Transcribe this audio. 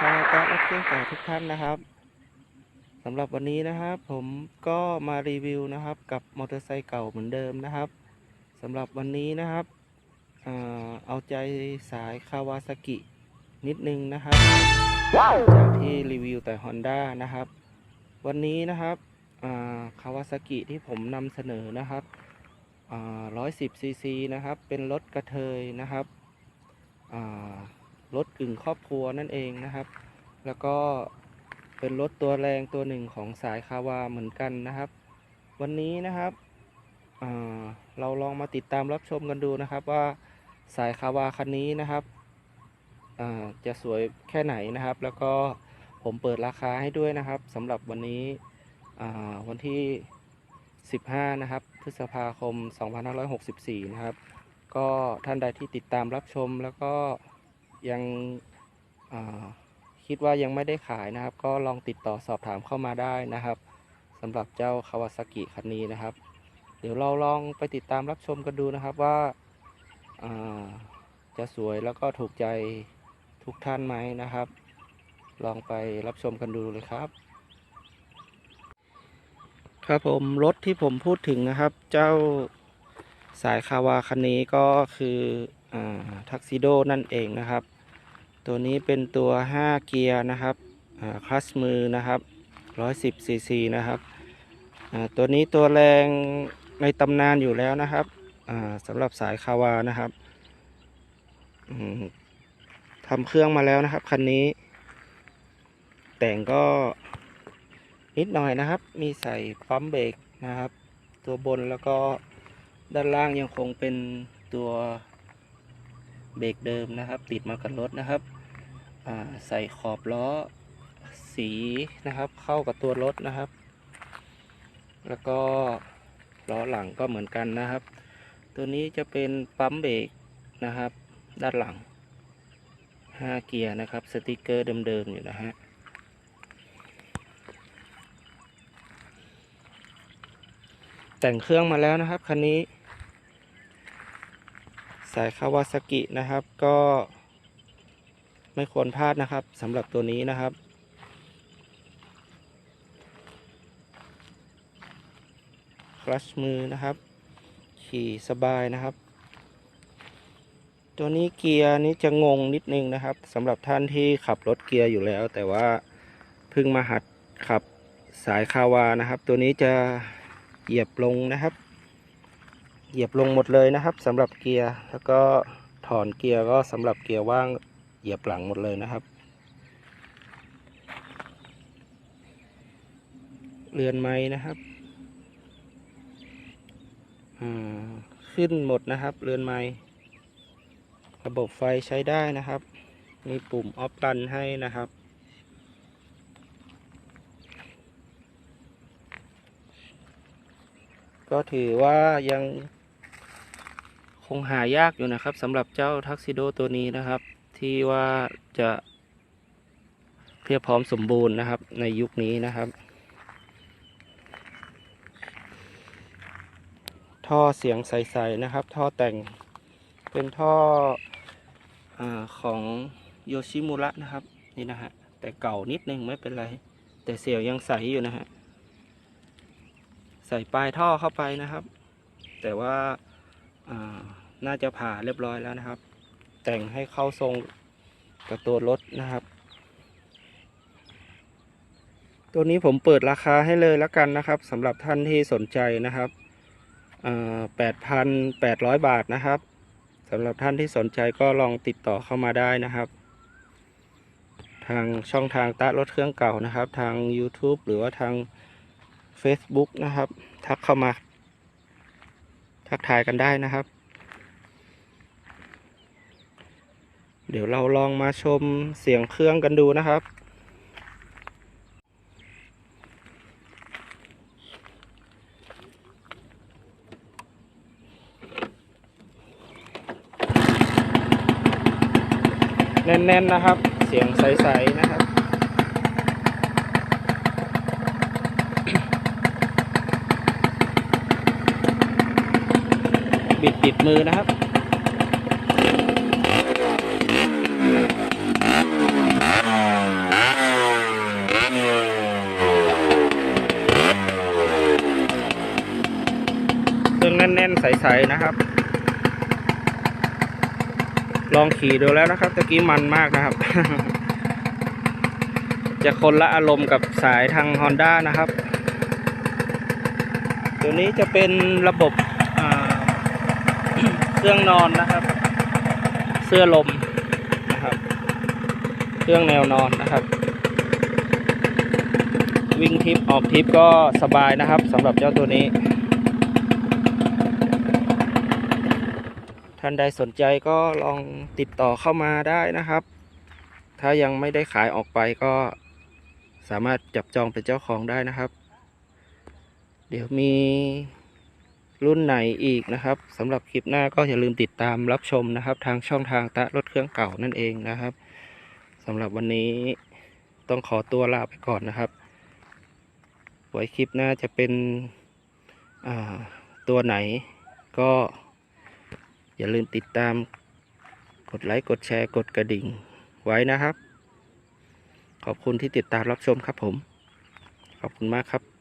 ชาวตะรถเครื่องเก่ทุกท่านนะครับสำหรับวันนี้นะครับผมก็มารีวิวนะครับกับมอเตอร์ไซค์เก่าเหมือนเดิมนะครับสำหรับวันนี้นะครับเอาใจสายคาวาซากินิดนึงนะครับจากที่รีวิวแต่ Honda นะครับ วันนี้นะครับคาวาซากิที่ผมนำเสนอนะครับร้อยสิบซีซีนะครับเป็นรถกระเทยนะครับ รถกึ่งครอบครัวนั่นเองนะครับ แล้วก็เป็นรถตัวแรงตัวหนึ่งของสายคาวาเหมือนกันนะครับ วันนี้นะครับเราลองมาติดตามรับชมกันดูนะครับว่าสายคาวาคันนี้นะครับจะสวยแค่ไหนนะครับ แล้วก็ผมเปิดราคาให้ด้วยนะครับสำหรับวันนี้วันที่ 15 นะครับ พฤษภาคม 2564 นะครับ ก็ท่านใดที่ติดตามรับชมแล้วก็ ยังคิดว่ายังไม่ได้ขายนะครับ ก็ลองติดต่อสอบถามเข้ามาได้นะครับสำหรับเจ้าคาวาซากิคันนี้นะครับ เดี๋ยวเราลองไปติดตามรับชมกันดูนะครับว่าาจะสวยแล้วก็ถูกใจทุกท่านไหมนะครับ ลองไปรับชมกันดูเลยครับ ครับผมรถที่ผมพูดถึงนะครับ เจ้าสายคาวาคันนี้ก็คือทักซิโดนั่นเองนะครับ ตัวนี้เป็นตัว 5 เกียร์นะครับคลัสมือนะครับ110ซีซีนะครับตัวนี้ตัวแรงในตำนานอยู่แล้วนะครับสำหรับสายคาวานะครับทำเครื่องมาแล้วนะครับคันนี้ แต่งก็นิดหน่อยนะครับ มีใส่ปั๊มเบรกนะครับ ตัวบนแล้วก็ด้านล่างยังคงเป็นตัวเบรกเดิมนะครับ ติดมากับรถนะครับ ใส่ขอบล้อสีนะครับ เข้ากับตัวรถนะครับ แล้วก็ล้อหลังก็เหมือนกันนะครับ ตัวนี้จะเป็นปั๊มเบรกนะครับ ด้านหลัง 5 เกียร์นะครับ สติกเกอร์เดิมๆอยู่นะฮะแต่งเครื่องมาแล้วนะครับคันนี้ สายคาวาซากินะครับก็ ไม่ควรพลาดนะครับสำหรับตัวนี้นะครับ คลัชมือนะครับ ขี่สบายนะครับ ตัวนี้เกียร์นี้จะงงนิดนึงนะครับสำหรับท่านที่ขับรถเกียร์อยู่แล้ว แต่ว่าเพิ่งมาหัดขับสายคาวานะครับ ตัวนี้จะเหยียบลงนะครับ เหยียบลงหมดเลยนะครับสำหรับเกียร์แล้วก็ถอนเกียร์ก็สำหรับเกียร์ว่าง เหยียบหลังหมดเลยนะครับ เรือนไม้นะครับอ่าขึ้นหมดนะครับ เรือนไม้ระบบไฟใช้ได้นะครับ มีปุ่มออฟรันให้นะครับก็ถือว่ายังคงหายากอยู่นะครับสำหรับเจ้าทักซิโดตัวนี้นะครับ ที่ว่าจะเพียบพร้อมสมบูรณ์นะครับ ในยุคนี้นะครับ ท่อเสียงใสๆนะครับ ท่อแต่งเป็นท่ออของโยชิมุระนะครับนี่นะฮะแต่เก่านิดนึงไม่เป็นไร แต่เสียงยังใสอยู่นะฮะใส่ปลายท่อเข้าไปนะครับ แต่ว่าอ่าน่าจะผ่าเรียบร้อยแล้วนะครับ แต่งให้เข้าทรงกับตัวรถนะครับ ตัวนี้ผมเปิดราคาให้เลยแล้วกันนะครับสำหรับท่านที่สนใจนะครับแปดพันแปดร้อยบาทนะครับสำหรับท่านที่สนใจก็ลองติดต่อเข้ามาได้นะครับ ทางช่องทางตะรถเครื่องเก่านะครับ ทาง YouTube หรือว่าทาง Facebook นะครับ ทักเข้ามา ทักทายกันได้นะครับ เดี๋ยวเราลองมาชมเสียงเครื่องกันดูนะครับ แน่นๆนะครับ เสียงใสๆนะครับบิดติดมือนะครับ Thank รื่องแน่นๆ ใสๆนะครับ ลองขี่ดูแล้วนะครับตะกี้มันมากนะครับ จะคนละอารมณ์กับสายทาง Honda นะครับ ตัวนี้จะเป็นระบบเครื่องนอนนะครับ เสื้อลมนะครับ เครื่องแนวนอนนะครับวิ่งทิปออกทิปก็สบายนะครับสำหรับเจ้าตัวนี้ ท่านใดสนใจก็ลองติดต่อเข้ามาได้นะครับ ถ้ายังไม่ได้ขายออกไปก็สามารถจับจองเป็นเจ้าของได้นะครับ เดี๋ยวมีรุ่นไหนอีกนะครับสำหรับคลิปหน้าก็อย่าลืมติดตามรับชมนะครับ ทางช่องทางตะรถเครื่องเก่านั่นเองนะครับสำหรับวันนี้ต้องขอตัวลาไปก่อนนะครับ ไว้คลิปหน้าจะเป็นตัวไหนก็ อย่าลืมติดตาม กดไลค์ กดแชร์ กดกระดิ่ง ไว้นะครับ ขอบคุณที่ติดตามรับชมครับผม ขอบคุณมากครับ